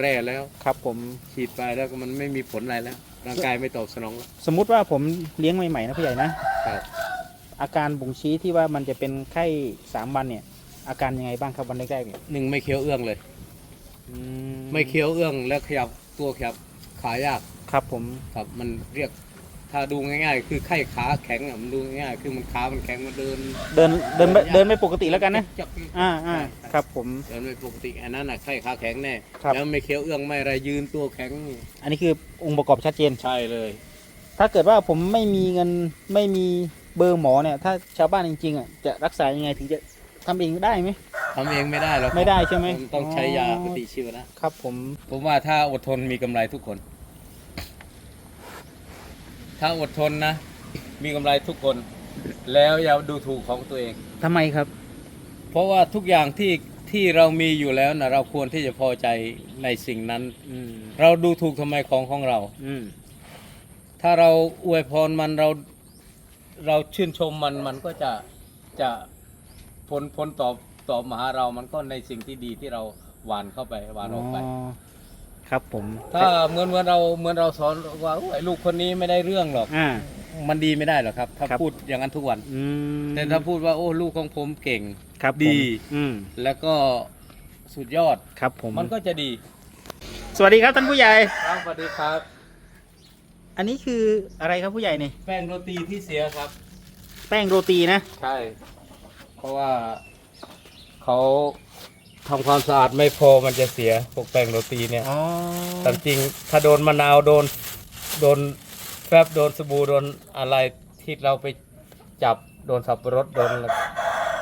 แร่แล้วครับผมฉีดไปแล้วก็มันไม่มีผลอะไรแล้วร่างกายไม่ตอบสนองแล้วสมมุติว่าผมเลี้ยงใหม่ๆนะผู้ใหญ่นะ ครับอาการบ่งชี้ที่ว่ามันจะเป็นไข้สามวันเนี่ย อาการยังไงบ้างครับวันแรกๆเนี่ยหนึ่งไม่เคี้ยวเอื้องเลย อืไม่เคี้ยวเอื้องแล้วขยับตัวขยับขายากครับผม ครับ มันเรียก ถ้าดูง่ายๆ คือไข้ขาแข็งอะมันดูง่ายๆคือมันขามันแข็งมันเดินเดินเดินไม่เดินไม่ปกติแล้วกันนะจับอ่าอ่าครับผม เดินไม่ปกติอันนั้นน่ะไข้ขาแข็งแน่ครับ แล้วไม่เคี้ยวเอื้องไม่อะไรยืนตัวแข็งอันนี้คือองค์ประกอบชัดเจน ใช่เลยถ้าเกิดว่าผมไม่มีเงินไม่มีเบอร์หมอเนี่ย ถ้าชาวบ้านจริงๆอะจะรักษายังไงถึงจะทำเองได้ไหม ทำเองไม่ได้หรอกครับไม่ได้ใช่ไหมต้องใช้ยาอ๋อ ปฏิชีวนะ ครับผมผมว่าถ้าอดทนมีกำไรทุกคน ถ้าอดทนนะ มีกำไรทุกคน แล้วอย่าดูถูกของตัวเอง ทำไมครับ เพราะว่าทุกอย่างที่ที่เรามีอยู่แล้วนะเราควรที่จะพอใจในสิ่งนั้น อืม เราดูถูกทำไมของของเรา อืม ถ้าเราอวยพรมันเราเราชื่นชมมันมันก็จะจะผลผลตอบตอบมาหาเรามันก็ในสิ่งที่ดีที่เราหวานเข้าไปหวานออกไป ครับผมถ้าเหมือนเหมือนเราเหมือนเราสอนว่าโอ้ยไอ้ลูกคนนี้ไม่ได้เรื่องหรอก อ่า มันดีไม่ได้หรอกครับ ถ้าครับ พูดอย่างนั้นทุกวัน อืมแต่ถ้าพูดว่าโอ้ลูกของผมเก่ง ครับผมดี อืมแล้วก็สุดยอดครับผมมันก็จะดีสวัสดีครับท่านผู้ใหญ่ ครับสวัสดีครับ อันนี้คืออะไรครับผู้ใหญ่เนี่ยแป้งโรตีที่เสียครับ แป้งโรตีนะ ใช่ เพราะว่าเขา ทำความสะอาดไม่พอมันจะเสียพวกแป้งโรตีเนี่ยอ๋อแต่จริงถ้าโดนมะนาวโดนโดนแฟบโดนสบู่โดนอะไรที่เราไปจับโดนสับปะรดโดนอะไร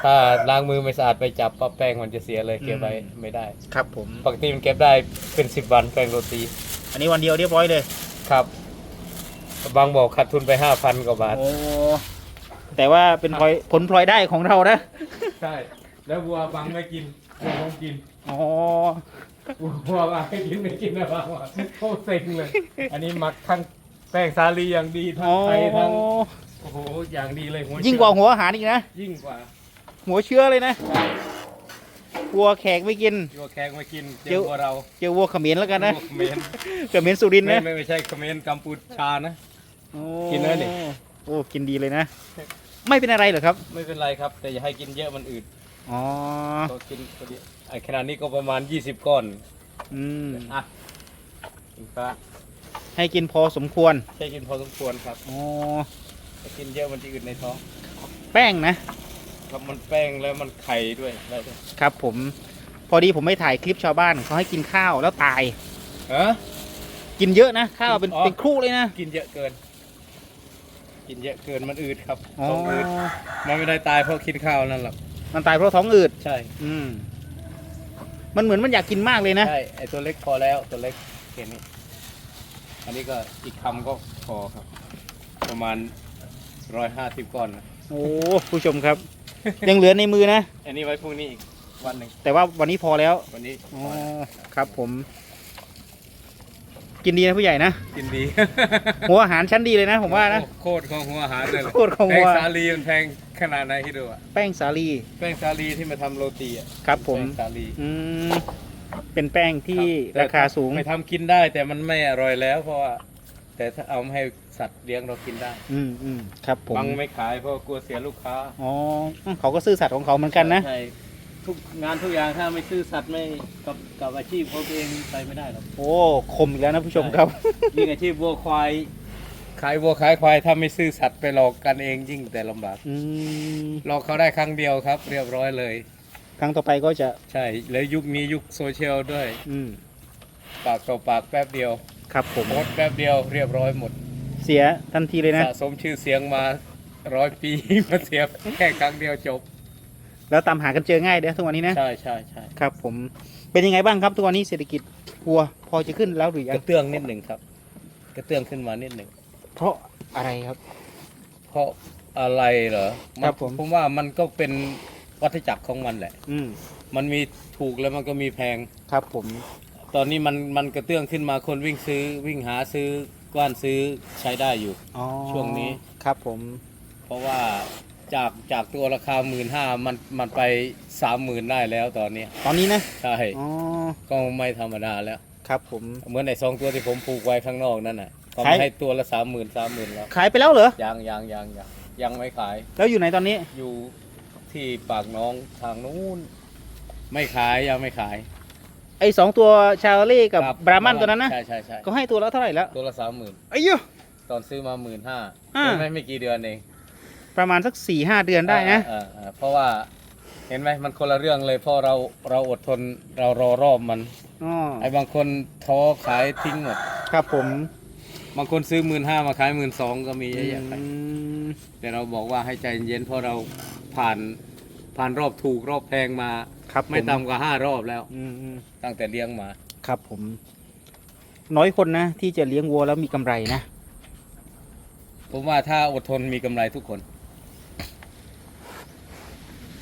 ถ้าล้างมือไม่สะอาดไปจับปั๊บแป้งมันจะเสียเลยเก็บไว้ไม่ได้ ครับผม ปกติมันเก็บได้เป็นสิบวันแป้งโรตี อันนี้วันเดียวเรียบร้อยเลย ครับ บางบอกขาดทุนไปห้าพันกว่าบาท โอ้แต่ว่าเป็นพลอยผลพลอยได้ของเรานะ ใช่ แล้ววัวบางไม่กิน วัวผมกินอ๋อวัวบางไม่กินไม่กินนะบางว่าโคตรเซ็งเลย อันนี้หมักทั้งแป้งสาลีอย่างดีทั้งอ๋อไทยทั้งโอ้โหอย่างดีเลยหัวยิ่งกว่าหัวอาหารอีกนะ ยิ่งกว่าหัวเชื้อเลยนะใช่วัวแขกไม่กินวัวแขกมากินเจเดี๋อยววัวเราเจอวัวเขมิ้นแล้วกันนะวัวเขมรเขมิ้นสุรินทร์ไม่นะ ไม่ไม่ใช่เขมรกัมพูชานะ โอ้กินเลยดิโอ้ กินดีเลยนะ ไม่เป็นอะไรเหรอครับ ไม่เป็นไรครับ แต่อย่าให้กินเยอะมันอืด อ๋อก็กินพอดีไอ้ขนาดนี้ก็ประมาณ 20 ก้อนอืมอะกินฟ้าให้กินพอสมควรใช้กินพอสมควรครับอ๋อถ้ากินเยอะมันจะอืดในท้องแป้งนะ ครับมันแป้งแล้วมันไข่ด้วยได้ด้วยครับผมพอดีผมไม่ถ่ายคลิปชาวบ้านเขาให้กินข้าวแล้วตาย ฮะ กินเยอะนะข้าวเป็นอ๋อ เป็นครู่เลยนะกินเยอะเกิน กินเยอะเกินมันอืดครับอ๋อท้องอืดมันไม่ได้ตายเพราะกินข้าวนั่นหรอก มันตายเพราะท้องอืด ใช่อืม มันเหมือนมันอยากกินมากเลยนะ ใช่ไอตัวเล็กพอแล้วตัวเล็กแค่นี้ อันนี้ก็อีกคำก็พอครับ ประมาณร้อยห้าสิบก้อนนะโอ้ผู้ชมครับ ยังเหลือในมือนะ อันนี้ไว้พรุ่งนี้อีกวันหนึ่งแต่ว่าวันนี้พอแล้ววันนี้อ๋อครับผม กินดีนะผู้ใหญ่นะ กินดี หัวอาหารชั้นดีเลยนะ ผมว่านะโอ้โคตรของหัวอาหารเลยโคตรของหัแป้งวสาลีมันแพงขนาดไหนที่ดูอะแป้งสาลีแป้งสาลีที่มาทำโรตีอะครับผมแป้งสาลีอืมเป็นแป้งที่แต่ราคาสูงไปทำกินได้ แต่มันไม่อร่อยแล้ว เพราะว่าแต่ถ้าเอามาให้สัตว์เลี้ยงเรากินได้ อืมอืมครับผมบางไม่ขายเพราะกลัวเสียลูกค้า อ๋อเขาก็ซื่อสัตย์ของเขาเหมือนกันนะใช่ ทุกงานทุกอย่างถ้าไม่ซื่อสัตย์ไม่กับกับอาชีพเขาตัวเองไปไม่ได้หรอกโอ้คมอีกแล้วนะผู้ชมครับ ยิ่งอาชีพวัวควายขายวัวขายควายถ้าไม่ซื่อสัตย์ไปหลอกกันเองยิ่งแต่ลำบากอืมหลอกเขาได้ครั้งเดียวครับ เรียบร้อยเลย ครั้งต่อไปก็จะใช่ แล้วยุคนี้ยุคโซเชียลด้วย อืมปากต่อปากแป๊บเดียวครับผมโพสต์แป๊บเดียวเรียบร้อยหมด เสียทันทีเลยนะ สะสมชื่อเสียงมาร้อยปี มาเสียแค่ครั้งเดียวจบ แล้วตามหากันเจอง่ายเด้อทุกวันนี้นะ ใช่ใช่ใช่ครับ ผมเป็นยังไงบ้างครับทุกวันนี้เศรษฐกิจวัวพอจะขึ้นแล้วหรือยักงระเตื้องนิดหนึ่งครับ กระเตื้องขึ้นมานิดหนึ่งเพราะอะไรครับ เพราะอะไรเหรอครับผม ผมว่ามันก็เป็นวัฏจักรของมันแหละ อืมมันมีถูกแล้วมันก็มีแพง ครับผมตอนนี้มันมันกระเตื้องขึ้นมาคนวิ่งซื้อวิ่งหาซื้อกว้านซื้อใช้ได้อยู่ อ๋อช่วงนี้ ครับผม เพราะว่า จากจากตัวราคาหมื่นห้ามันมันไปสามหมื่นได้แล้วตอนนี้ตอนนี้นะใช่อ๋อก็ไม่ธรรมดาแล้ว ครับผม เหมือนไอ้สองตัวที่ผมปลูกไว้ข้างนอกนั่นน่ะเขาขาย ให้ตัวละสามหมื่นสามหมื่นแล้วขายไปแล้วเหรอ ยังยังยังยังยังไม่ขายแล้วอยู่ไหนตอนนี้ อยู่ที่ปากน้องทางนู้นไม่ขายยังไม่ขายไอ้สองตัวชาโอเล่กับคบรามันตัวนั้นนะ ใช่ใช่ใช่ก็ให้ตัวละเท่าไหร่แล้วตัวละสามหมื่นไอ้เหี้ยตอนซื้อมาหมื่นห้าอ่า ไม่ไม่กี่เดือนเอง ประมาณสักสี่ห้าเดือนได้นะ อ่าอ่าอ่าเพราะว่าเห็นไหมมันคนละเรื่องเลยเพราะเราเราอดทนเรารอรอบมัน อ๋อ ไอ้บางคนท้อขายทิ้งหมด ครับผมบางคนซื้อหมื่นห้ามาขายหมื่นสองก็มีเยอะแยะไปอืมแต่เราบอกว่าให้ใจเย็นเพราะเราผ่านผ่านรอบถูกรอบแพงมา ครับไม่ผต่ำกว่าห้ารอบแล้ว อืมอืมตั้งแต่เลี้ยงมา ครับผม น้อยคนนะ ที่จะเลี้ยงวัวแล้วมีกำไรนะ ผมว่าถ้าอดทนมีกำไรทุกคน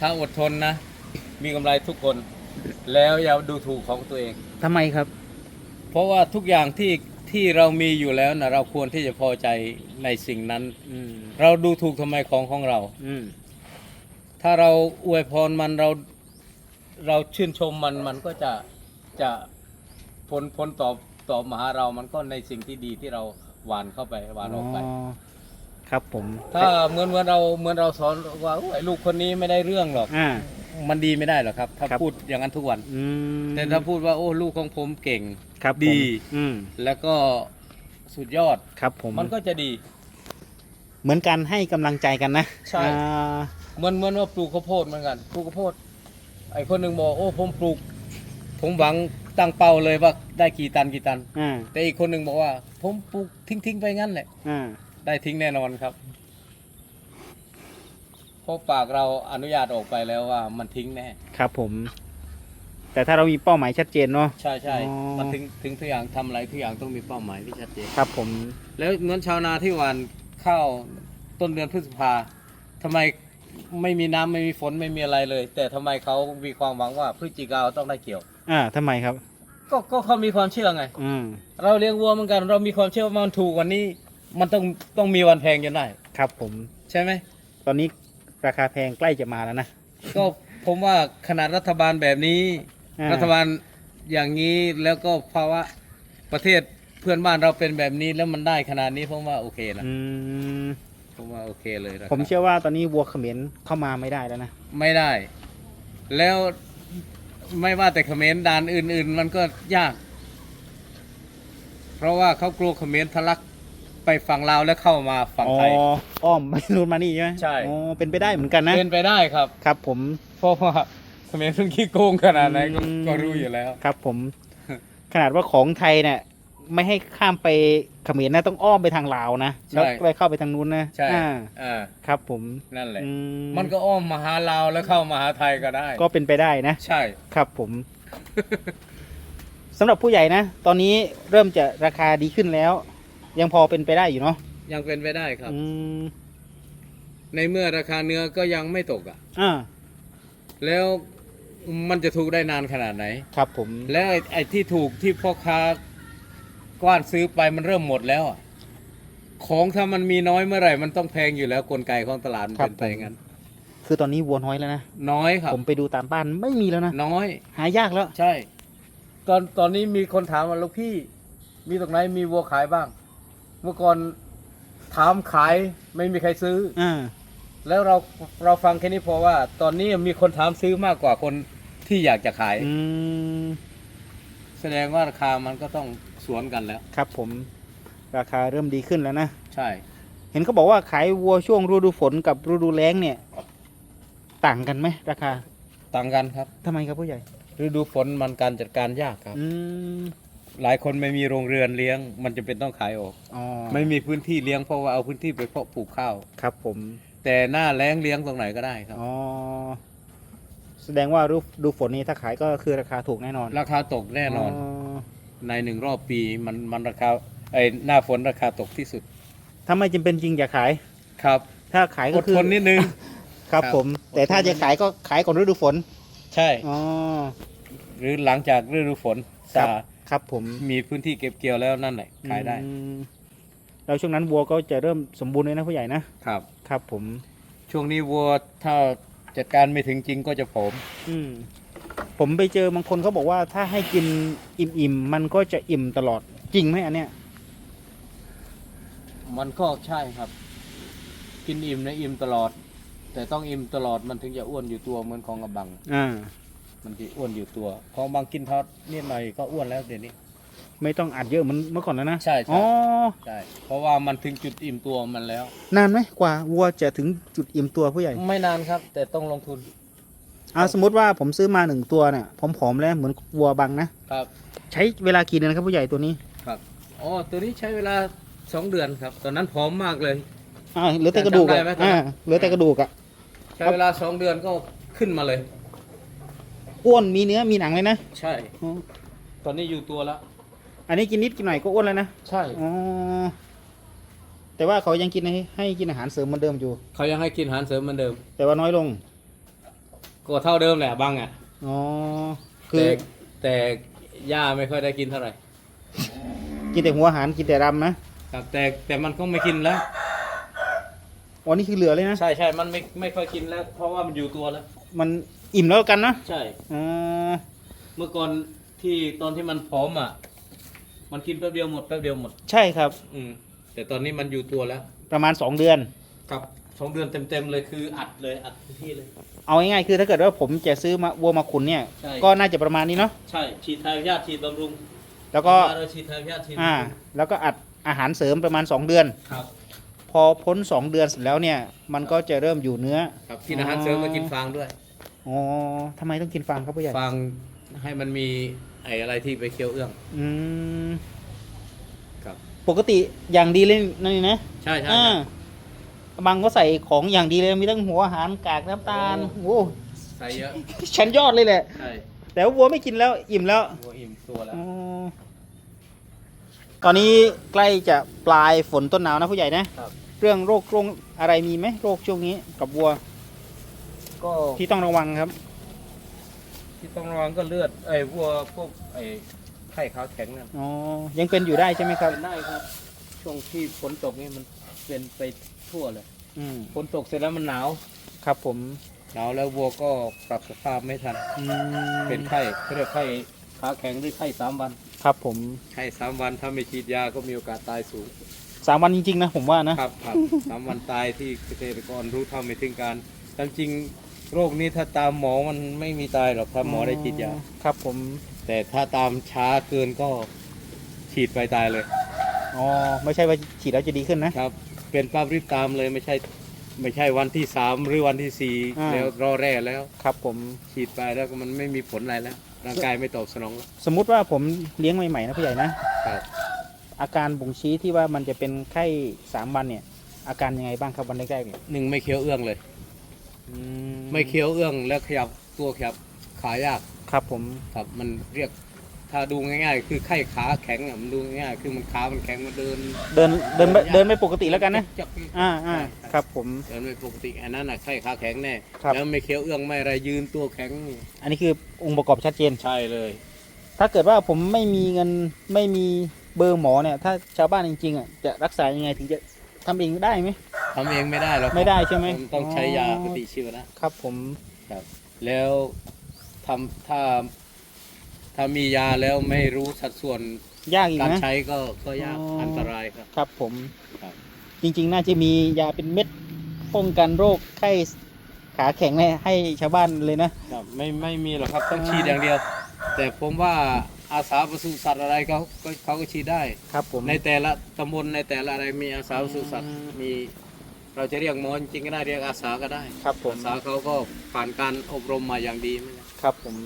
ถ้าอดทนนะ มีกำไรทุกคน แล้วอย่าดูถูกของตัวเอง ทำไมครับ เพราะว่าทุกอย่างที่ที่เรามีอยู่แล้วนะเราควรที่จะพอใจในสิ่งนั้น อืม เราดูถูกทำไมของของเรา อืม ถ้าเราอวยพรมันเราเราชื่นชมมันมันก็จะจะผลผลตอบตอบมาหาเรามันก็ในสิ่งที่ดีที่เราหวานเข้าไปหวานออกไป ครับผมถ้าเหมือนเหมือนเราเหมือนเราสอนว่าอุ๊ยไอ้ลูกคนนี้ไม่ได้เรื่องหรอกอ่า มันดีไม่ได้หรอกครับ ถ้าครับ พูดอย่างนั้นทุกวัน อืมแต่ถ้าพูดว่าโอ้ลูกของผมเก่ง ครับผมดี อืมแล้วก็สุดยอดครับผมมันก็จะดี เหมือนกันให้กำลังใจกันนะใช่ อ่าเหมือนเหมือนว่าปลูกข้าวโพดเหมือนกันปลูกข้าวโพด ไอ้คนหนึ่งบอกโอ้ผมปลูก ผมหวังตั้งเป้าเลยว่าได้กี่ตันกี่ตัน อ่าแต่อีกคนหนึ่งบอกว่า ผมปลูกทิ้งทิ้งๆไปงั้นแหละ อ่า ได้ทิ้งแน่นอนครับเพราะปากเราอนุญาตออกไปแล้วว่ามันทิ้งแน่ ครับผม แต่ถ้าเรามีเป้าหมายชัดเจนเนาะ ใช่ใช่อ๋อ มันถึงถึงทุกอย่างทำอะไรทุกอย่างต้องมีเป้าหมายที่ชัดเจน ครับผม แล้วเหมือนชาวนาที่หวานข้าวต้นเดือนพฤษภาทำไมไม่มีน้ำไม่มีฝนไม่มีอะไรเลย แต่ทำไมเขามีความหวังว่าพฤศจิกาต้องได้เกี่ยว อ่าทำไมครับ ก็ก็เขามีความเชื่อไง อืม เราเลี้ยงวัวเหมือนกัน เรามีความเชื่อว่ามันถูกกวันนี้ มันต้องต้องมีวันแพงจนได้ครับผม ใช่ไหม ตอนนี้ราคาแพงใกล้จะมาแล้วนะ ก็ผมว่าขนาดรัฐบาลแบบนี้ อ่ารัฐบาลอย่างนี้แล้วก็ภาวะประเทศเพื่อนบ้านเราเป็นแบบนี้แล้วมันได้ขนาดนี้ผมว่าโอเคนะอืมผมว่าโอเคเลยนะผมเชื่อว่าตอนนี้วัวเขมรเข้ามาไม่ได้แล้วนะ ไม่ได้ แล้วไม่ว่าแต่เขมรด่านอื่น ๆ มันก็ยาก เพราะว่าเขากลัวเขมรทะลัก ไปฝั่งลาวแล้วเข้ามาฝั่งอ๋อไทย อ้อมไปนู่นมานี่ใช่ไหมใช่ อ๋อเป็นไปได้เหมือนกันนะเป็นไปได้ครับ ครับผม เพราะว่าเขมรเพิ่งขี้โกงขนาดไหนก็อืม ก็รู้อยู่แล้ว ครับผม ขนาดว่าของไทยเนี่ยไม่ให้ข้ามไปเขมรนะต้องอ้อมไปทางลาวนะใช่ แล้วไปเข้าไปทางนู้นนะใช่อ่าอ่าครับผมนั่นแหละ อืมันก็อ้อมมาหาลาวแล้วเข้ามาหาไทยก็ได้ก็เป็นไปได้นะ ใช่ ครับผม สำหรับผู้ใหญ่นะ ตอนนี้เริ่มจะราคาดีขึ้นแล้ว ยังพอเป็นไปได้อยู่เนาะยังเป็นไปได้ครับ อืมในเมื่อราคาเนื้อก็ยังไม่ตกอะ อ่าแล้วมันจะถูกได้นานขนาดไหน ครับผมแล้วไอ้ไอ้ที่ถูกที่พ่อค้ากว้านซื้อไปมันเริ่มหมดแล้วอะของถ้ามันมีน้อยเมื่อไหร่ มันต้องแพงอยู่แล้วกลไกของตลาดมันเป็นไปอย่างนั้นคือตอนนี้วัวน้อยแล้วนะน้อยครับผมไปดูตามบ้านไม่มีแล้วนะน้อย หายากแล้ว ใช่ ตอนตอนนี้มีคนถามว่าลูกพี่ มีตรงไหนมีวัวขายบ้าง เมื่อก่อนถามขายไม่มีใครซื้อ อ่าแล้วเราเราฟังแค่นี้พอว่า ตอนนี้มีคนถามซื้อมากกว่าคนที่อยากจะขาย อืมแสดงว่าราคามันก็ต้องสวนกันแล้ว ครับผม ราคาเริ่มดีขึ้นแล้วนะ ใช่ เห็นเขาบอกว่าขายวัวช่วงฤดูฝนกับฤดูแล้งเนี่ย ต่างกันไหมราคาต่างกันครับ ทำไมครับผู้ใหญ่ ฤดูฝนมันการจัดการยากครับ อืม หลายคนไม่มีโรงเรือนเลี้ยง มันจะเป็นต้องขายออก อ๋อไม่มีพื้นที่เลี้ยงเพราะว่าเอาพื้นที่ไปเพาะปลูกข้าว ครับผมแต่หน้าแล้งเลี้ยงตรงไหนก็ได้ครับ อ๋อแสดงว่าฤดูฝนนี้ถ้าขายก็คือราคาถูกแน่นอนราคาตกแน่นอนอ๋อในหนึ่งรอบปีมันมันราคาไอ้หน้าฝนราคาตกที่สุดถ้าไม่จำเป็นจริงอย่าขาย ครับถ้าขายอก็ดคือทนนิดนึง ครับครับผมแต่ถ้าจะขายก็ขายก่อนฤดูฝนใช่ อ๋อ หรือหลังจากฤดูฝนครับซา ครับ ผมมีพื้นที่เก็บเกี่ยวแล้วนั่นแหละขายได้อืมแล้วช่วงนั้นวัวก็จะเริ่มสมบูรณ์เลยนะผู้ใหญ่นะครับ ครับ ผมช่วงนี้วัวถ้าจัดการไม่ถึงจริงก็จะผอมอืมผมไปเจอบางคนเขาบอกว่าถ้าให้กินอิ่มๆมันก็จะอิ่มตลอดจริงไหมอันเนี้ย มันก็ใช่ครับ กินอิ่มนะอิ่มตลอด แต่ต้องอิ่มตลอดมันถึงจะอ้วนอยู่ตัวเหมือนของกระบัง อ่า มันจะอ้วนอยู่ตัวของบางกินทอดนิดหน่อยก็อ้วนแล้วเดี๋ยวนี้ ไม่ต้องอัดเยอะเหมือนเมื่อก่อนแล้วนะใช่ใช่ อ๋อใช่เพราะว่ามันถึงจุดอิ่มตัวมันแล้ว นานไหมกว่าวัวจะถึงจุดอิ่มตัวผู้ใหญ่ไม่นานครับ แต่ต้องลงทุนเอาสมมติว่าผมซื้อมาหนึ่งตัวเนี่ยผอมๆแล้วเหมือนวัวบังนะครับใช้เวลากี่เดือนครับผู้ใหญ่ตัวนี้ครับอ๋อตัวนี้ใช้เวลาสองเดือนครับ ตอนนั้นพร้อมมากเลย อ่าเหลือแต่กระดูกจำได้อะไหมตอนนั้นอ่าเหลือแต่กระดูกอะ ใช้เวลาสองเดือนก็ขึ้นมาเลย อ้วนมีเนื้อมีหนังเลยนะใช่ อ๋อตอนนี้อยู่ตัวแล้ว อันนี้กินนิดกินหน่อยก็อ้วนแล้วนะใช่ อ๋อแต่ว่าเขายังกินให้ให้กินอาหารเสริมเหมือนเดิมอยู่ เขายังให้กินอาหารเสริมเหมือนเดิม แต่ว่าน้อยลงก็เท่าเดิมแหละบางอะอ๋อคือ แต่แต่หญ้าไม่ค่อยได้กินเท่าไหร่กินแต่หัวอาหารกินแต่รำนะครับแต่แต่มันก็ไม่กินแล้ว อ๋อนี่คือเหลือเลยนะ ใช่ใช่มันไม่ไม่ค่อยกินแล้ว เพราะว่ามันอยู่ตัวแล้ว มันอิ่มแล้วกันนะใช่อ๋อเมื่อก่อนที่ตอนที่มันพร้อมอะ มันกินแป๊บเดียวหมดแป๊บเดียวหมด ใช่ครับ อืม แต่ตอนนี้มันอยู่ตัวแล้ว ประมาณสองเดือน ครับสองเดือนเต็มๆเลยคืออัดเลยอัดทุกที่เลย เอาง่ายๆคือถ้าเกิดว่าผมจะซื้อมาวัวมาขุนเนี่ย ใช่ ก็น่าจะประมาณนี้เนาะใช่ ฉีดทายาทฉีดบำรุงแล้วก็ เราฉีดทายาทฉีดบำรุงอ่าแล้วก็อัดอาหารเสริมประมาณ 2 เดือน ครับ พอพ้น2เดือนเสร็จแล้วเนี่ย มันก็จะเริ่มอยู่เนื้อ ครับกินอาหารเสริมมากินฟางด้วย อ๋อทำไมต้องกินฟางครับผู้ใหญ่ฟางให้มันมีไอ้อะไรที่ไปเคี้ยวเอื้องอืมครับ ปกติอย่างดีเลยนั่นนี่นะใช่ใช่อ่าครับ บางก็ใส่ของอย่างดีเลยมีทั้งหัวอาหารกากน้ำตาลโอ้โอ้ใส่เยอะ ชั้นยอดเลยแหละใช่แต่ว่าวัวไม่กินแล้วอิ่มแล้ววัวอิ่มตัวแล้ว อ๋อ ตอนนี้ใกล้จะปลายฝนต้นหนาวนะผู้ใหญ่นะครับ เรื่องโรคโรคอะไรมีไหมโรคช่วงนี้กับวัวก็ที่ต้องระวังครับ ที่ต้องระวังก็เลือดไอ้วัวพวกไอ้ไข้ขาวแข็งนั่นอ๋อยังเป็นอยู่ได้ใช่ไหมครับ เป็นได้ครับ ช่วงที่ฝนตกนี่มันเป็นไปทั่วเลยอืมฝนตกเสร็จแล้วมันหนาวครับผมหนาวแล้ววัวก็ปรับสภาพไม่ทัน อืมเป็นไข้เขาเรียกไข้ขาแข็งหรือไข้สามวัน ครับผมไข้สามวันถ้าไม่ฉีดยาก็มีโอกาสตายสูงสามวันจริงๆนะผมว่านะครับครับสามวันตายที่เกษตรกรรู้เท่าไม่ถึงการตามจริงโรคนี้ถ้าตามหมอมันไม่มีตายหรอกถ้าหมอได้ฉีดยาครับผมแต่ถ้าตามช้าเกินก็ฉีดไปตายเลยอ๋อไม่ใช่ว่าฉีดแล้วจะดีขึ้นนะครับ เป็นปั๊บรีบตามเลยไม่ใช่ ไม่ใช่วันที่สามหรือวันที่สี่อ่าแล้วรอแร่แล้วครับ ผมฉีดไปแล้วก็มันไม่มีผลอะไรแล้ว ร่างกายไม่ตอบสนองแล้ว สมมุติว่าผมเลี้ยงใหม่ๆนะผู้ใหญ่นะครับ อาการบ่งชี้ที่ว่ามันจะเป็นไข้สามวันเนี่ย อาการยังไงบ้างครับวันแรกๆเนี่ยหนึ่งไม่เคี้ยวเอื้องเลย อืไม่เคี้ยวเอื้องแล้วขยับตัวขยับขายากครับผม ครับ มันเรียก ถ้าดูง่ายๆ คือไข้ขาแข็งอะมันดูง่ายๆคือมันขามันแข็งมันเดิน เดินเดินไม่เดินไม่ปกติแล้วกันนะจับอ่าอ่าครับผม เดินไม่ปกติอันนั้นน่ะไข้ขาแข็งแน่ครับ แล้วไม่เคี้ยวเอื้องไม่อะไรยืนตัวแข็งนี่อันนี้คือองค์ประกอบชัดเจน ใช่เลยถ้าเกิดว่าผมไม่มีเงินไม่มีเบอร์หมอเนี่ย ถ้าชาวบ้านจริงๆอะจะรักษายังไงถึงจะทำเองได้ไหม ทำเองไม่ได้หรอกครับไม่ได้ใช่ไหมนต้องใช้ยาอ๋อ ปฏิชีวนะ ครับผมครับแล้วทำถ้า ถ้ามียาแล้วไม่รู้สัดส่วนยากอีกการนะ ใช้ก็ก็ยากอ๋ออั อันตรายครับ ครับผมครับ จริงๆ น่าจะมียาเป็นเม็ดป้องกันโรคไข้ขาแข็งเนี่ยให้ชาวบ้านเลยนะ ครับไม่ไม่มีหรอกครับต้องอ่าฉีดอย่างเดียว แต่ผมว่าอาสาปศุสัตว์อะไรเขาก็เขาก็ฉีดได้ ครับผม ในแต่ละตำบลในแต่ละอะไรมีอาสาปศุสัตว์อืม มี เราจะเรียกหมอจริงๆก็ได้เรียกอาสาก็ได้ ครับผมอาสาเขาก็ผ่านการอบรมมาอย่างดีเหมือนกัน ครับผม